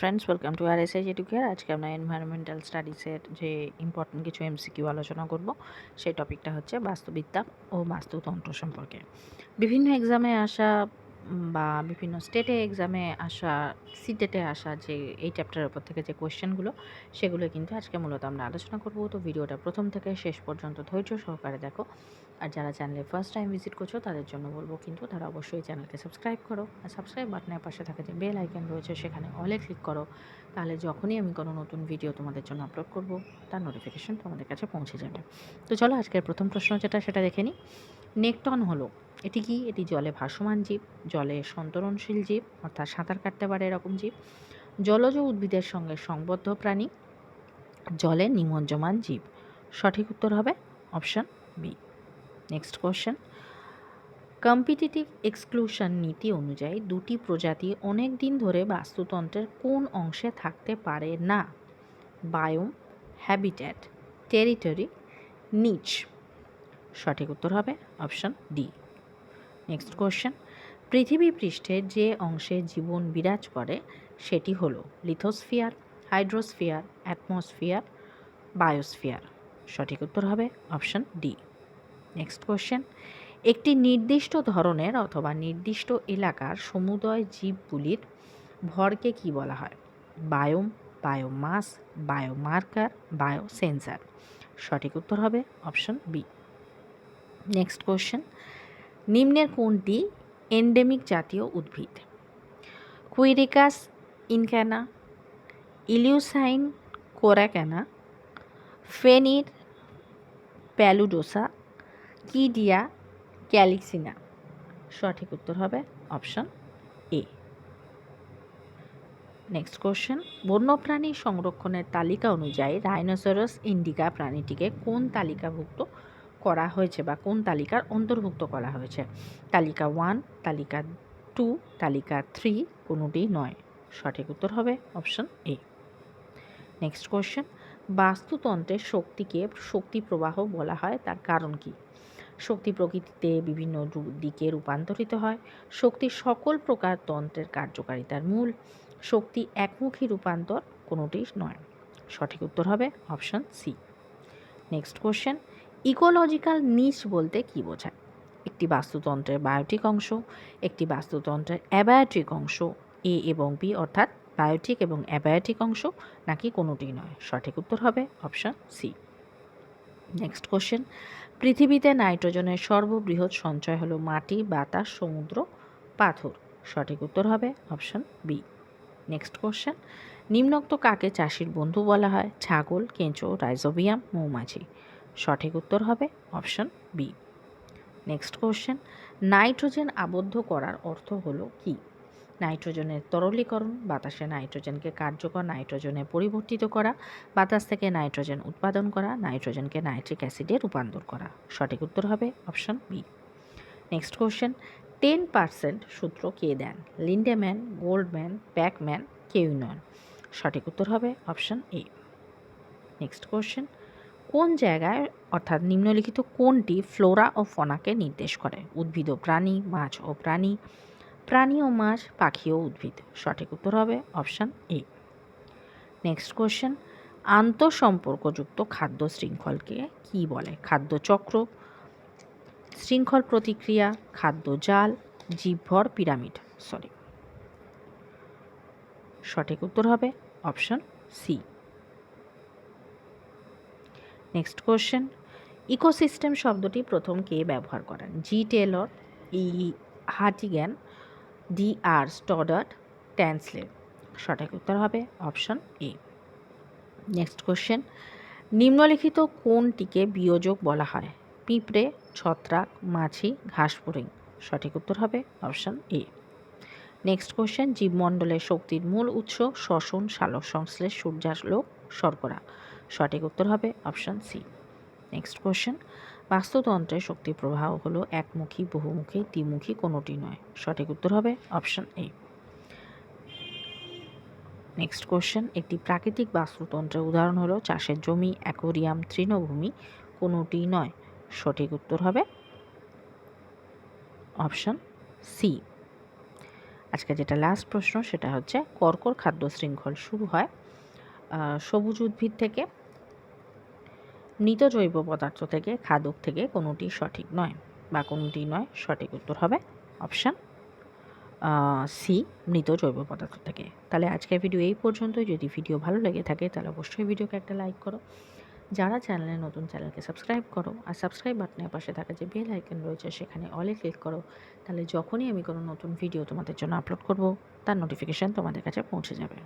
Friends welcome to R S I Educare আজকে আমরা environmental স্টাডিজের যে ইম্পর্টেন্ট কিছু এমসিকিউ আলোচনা করব, সেই টপিকটা হচ্ছে বাস্তুবিদ্যা ও বাস্তুতন্ত্র সম্পর্কে। বিভিন্ন এক্সামে আসা বা বিভিন্ন স্টেটে এক্সামে আসা সিটেটে আসা যে, এই চ্যাপ্টারের উপর থেকে যে কোয়েশ্চেনগুলো সেগুলো কিন্তু আজকে মূলত আমরা আলোচনা করব। তো ভিডিওটা প্রথম থেকে শেষ পর্যন্ত ধৈর্য সহকারে দেখো। আর যারা চ্যানেলে ফার্স্ট টাইম ভিজিট করছ, তাদের জন্য বলব কিন্তু তারা অবশ্যই চ্যানেলকে সাবস্ক্রাইব করো। আর সাবস্ক্রাইব বাটনের পাশে থাকে যে বেল আইকন রয়েছে, সেখানে অলে ক্লিক করো। তাহলে যখনই আমি কোনো নতুন ভিডিও তোমাদের জন্য আপলোড করব, তার নোটিফিকেশন তোমাদের কাছে পৌঁছে যাবে। তো চলো আজকের প্রথম প্রশ্ন যেটা, সেটা দেখে নিই। নেকটন হলো। এটি কি? এটি জলে ভাসমান জীব, জলে সন্তরণশীল জীব, অর্থাৎ সাঁতার কাটতে পারে এরকম জীব। জলজ উদ্ভিদের সঙ্গে সংবদ্ধ প্রাণী, জলে নিমজ্জমান জীব। সঠিক উত্তর হবে option B next question competitive exclusion নীতি অনুযায়ী দুটি প্রজাতি অনেক দিন ধরে বাস্তুতন্ত্রের কোন অংশে থাকতে পারে না? বায়োম হ্যাবিট্যাট টেরিটরি নিচ সঠিক উত্তর হবে অপশন ডি। Next question. পৃথিবী পৃষ্ঠে যে অংশে জীবন বিরাজ করে সেটি হলো লিথোস্ফিয়ার, হাইড্রোস্ফিয়ার, অ্যাটমসফিয়ার, বায়োস্ফিয়ার। সঠিক উত্তর হবে অপশন ডি। Next question. একটি নির্দিষ্ট ধরনের অথবা নির্দিষ্ট এলাকার সমুদয় জীবগুলির ভরকে কি বলা হয়? Biome, biomass, biomarker, biosensor. সঠিক উত্তর হবে অপশন বি। নেক্সট কোশ্চেন নিম্নের কোনটি এন্ডেমিক জাতীয় উদ্ভিদ? কুইরিকাস ইনক্যানা ইলিউসাইন কোরাক্যানা ফেনির প্যালুডোসা কিডিয়া ক্যালিক্সিনা সঠিক উত্তর হবে অপশন এ নেক্সট কোশ্চেন বন্যপ্রাণী সংরক্ষণের তালিকা অনুযায়ী রাইনোসরাস ইন্ডিকা প্রাণীটিকে কোন তালিকাভুক্ত করা হয়েছে বা কোন তালিকার অন্তর্ভুক্ত করা হয়েছে? তালিকা ওয়ান তালিকা টু তালিকা থ্রি কোনোটি নয়। সঠিক উত্তর হবে অপশন এ নেক্সট কোশ্চেন বাস্তুতন্ত্রের শক্তিকে শক্তি প্রবাহ বলা হয়, তার কারণ কি? শক্তি প্রকৃতিতে বিভিন্ন দিকে রূপান্তরিত হয় শক্তি সকল প্রকার তন্ত্রের কার্যকারিতার মূল, শক্তি একমুখী রূপান্তর, কোনোটি নয়। সঠিক উত্তর হবে option C next question ecological niche বলতে কি বোঝায়? একটি বাস্তুতন্ত্রের বায়োটিক অংশ, একটি বাস্তুতন্ত্রের অ্যাবায়োটিক অংশ, এ এবং বি অর্থাৎ বায়োটিক এবং অ্যাবায়োটিক অংশ, নাকি কোনোটি নয়? সঠিক উত্তর হবে অপশন সি। Next question. পৃথিবীতে নাইট্রোজেনের সর্ববৃহৎ সঞ্চয় হলো মাটি, বাতাস, সমুদ্র, পাথর। সঠিক উত্তর হবে অপশন বি। Next question. নিম্নোক্ত কাকে চাষির বন্ধু বলা হয়? ছাগল, কেঁচো, রাইজোবিয়াম, মৌমাছি। সঠিক উত্তর হবে option B. Next question, nitrogen আবদ্ধ করার অর্থ হলো কি? নাইট্রোজেনের তরলীকরণ, বাতাসে নাইট্রোজেনকে কার্যকর নাইট্রোজেনে পরিবর্তিত করা, বাতাস থেকে নাইট্রোজেন উৎপাদন করা, নাইট্রোজেনকে নাইট্রিক অ্যাসিডে রূপান্তর করা। সঠিক উত্তর হবে option B. Next question, ten percent সূত্র কে দেন? লিন্ডেম্যান, গোল্ডম্যান ব্যাকম্যান কেউ নন সঠিক উত্তর হবে অপশন এ। নেক্সট কোশ্চেন কোন জায়গায়, অর্থাৎ নিম্নলিখিত কোনটি ফ্লোরা ও ফনাকে নির্দেশ করে? উদ্ভিদ ও প্রাণী, মাছ ও প্রাণী প্রাণী ও মাছ, পাখি ও উদ্ভিদ। সঠিক উত্তর হবে অপশান এ। নেক্সট কোশ্চেন আন্তঃসম্পর্কযুক্ত খাদ্য শৃঙ্খলকে কি বলে? খাদ্য চক্র, শৃঙ্খল প্রতিক্রিয়া, খাদ্য জাল, জীবভর পিরামিড, সরি। সঠিক উত্তর হবে option C. Next question ecosystem শব্দটি প্রথম কে ব্যবহার করেন? G Taylor E Hartigan D R Stoddart Tansley সঠিক উত্তর হবে অপশন এ নেক্সট কোশ্চেন নিম্নলিখিত কোনটিকে বিয়োজক বলা হয়? পিঁপড়ে, ছত্রাক, মাছি, ঘাসফড়িং। সঠিক উত্তর হবে অপশন এ নেক্সট কোশ্চেন জীবমণ্ডলের শক্তির মূল উৎস, শ্বসন সালোক সংশ্লেষ সূর্যালোক, শর্করা। সঠিক উত্তর হবে অপশন সি। নেক্সট কোশ্চেন বাস্তুতন্ত্রের শক্তি প্রবাহ হলো একমুখী, বহুমুখী, দ্বিমুখী কোনোটি নয়। সঠিক উত্তর হবে অপশন এ। নেক্সট কোশ্চেন একটি প্রাকৃতিক বাস্তুতন্ত্রের উদাহরণ হলো চাষের জমি, অ্যাকোরিয়াম, তৃণভূমি, কোনোটি নয়। সঠিক উত্তর হবে অপশন সি। আজকে যেটা লাস্ট প্রশ্ন সেটা হচ্ছে, কর্কর খাদ্য শৃঙ্খল শুরু হয় সবুজ উদ্ভিদ থেকে মৃত জৈব পদার্থ থেকে, খাদক থেকে কোনোটি সঠিক নয় বা কোনোটি নয় সঠিক উত্তর হবে অপশান সি মৃত জৈব পদার্থ থেকে। তাহলে আজকের ভিডিও এই পর্যন্তই। যদি ভিডিও ভালো লেগে থাকে, তাহলে অবশ্যই ভিডিওকে একটা লাইক করো। যারা চ্যানেলে নতুন, চ্যানেলকে সাবস্ক্রাইব করো আর সাবস্ক্রাইব বাটনের পাশে থাকা যে বেল আইকন রয়েছে, সেখানে অলে ক্লিক করো। তাহলে যখনই আমি কোনো নতুন ভিডিও তোমাদের জন্য আপলোড করব, তার নোটিফিকেশান তোমাদের কাছে পৌঁছে যাবে।